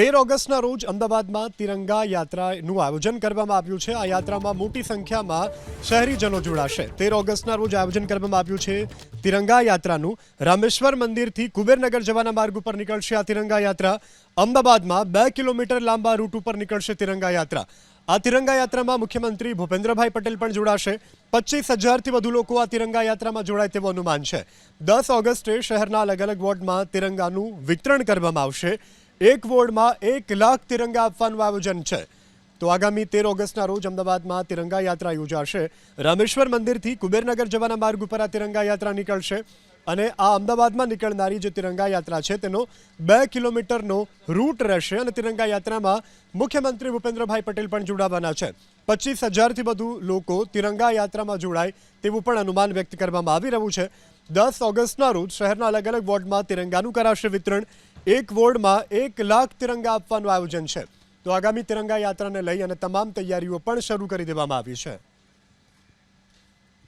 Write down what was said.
તેર ઓગસ્ટના રોજ અમદાવાદમાં તિરંગા યાત્રાનું આયોજન કરવામાં આવ્યું છે. આ યાત્રામાં મોટી સંખ્યામાં શહેરીજનો જોડાશે. તેર ઓગસ્ટના રોજ આયોજન કરવામાં આવ્યું છે તિરંગા યાત્રાનું. રામેશ્વર મંદિરથી કુબેરનગર જવાના માર્ગ ઉપર નીકળશે આ તિરંગા યાત્રા. અમદાવાદમાં બે કિલોમીટર લાંબા રૂટ ઉપર નીકળશે તિરંગા યાત્રા. આ તિરંગા યાત્રામાં મુખ્યમંત્રી ભૂપેન્દ્રભાઈ પટેલ પણ જોડાશે. પચીસ હજારથી વધુ લોકો આ તિરંગા યાત્રામાં જોડાય તેવું અનુમાન છે. દસ ઓગસ્ટે શહેરના અલગ અલગ વોર્ડમાં તિરંગાનું વિતરણ કરવામાં આવશે. એક વોર્ડમાં એક લાખ તિરંગા આપવાનું આયોજન છે. તો આગામી તેર ઓગસ્ટના રોજ અમદાવાદમાં તિરંગા યાત્રા યોજાશે. રામેશ્વર મંદિરથી કુબેરનગર જવાના માર્ગ ઉપર આ તિરંગા યાત્રા નીકળશે. અને આ અમદાવાદમાં નીકળનારી જે તિરંગા યાત્રા છે, તેનો બે કિલોમીટરનો રૂટ રહેશે અને તિરંગા યાત્રામાં મુખ્યમંત્રી ભૂપેન્દ્રભાઈ પટેલ પણ જોડાવાના છે. પચીસ હજારથી વધુ લોકો તિરંગા યાત્રામાં જોડાય તેવું પણ અનુમાન વ્યક્ત કરવામાં આવી રહ્યું છે. દસ ઓગસ્ટના રોજ શહેરના અલગ અલગ વોર્ડમાં તિરંગાનું કરાશે વિતરણ. એક વોર્ડમાં એક લાખ તિરંગા આપવાનું આયોજન છે. તો આગામી તિરંગા યાત્રાને લઈ અને તમામ તૈયારીઓ પણ શરૂ કરી દેવામાં આવી છે.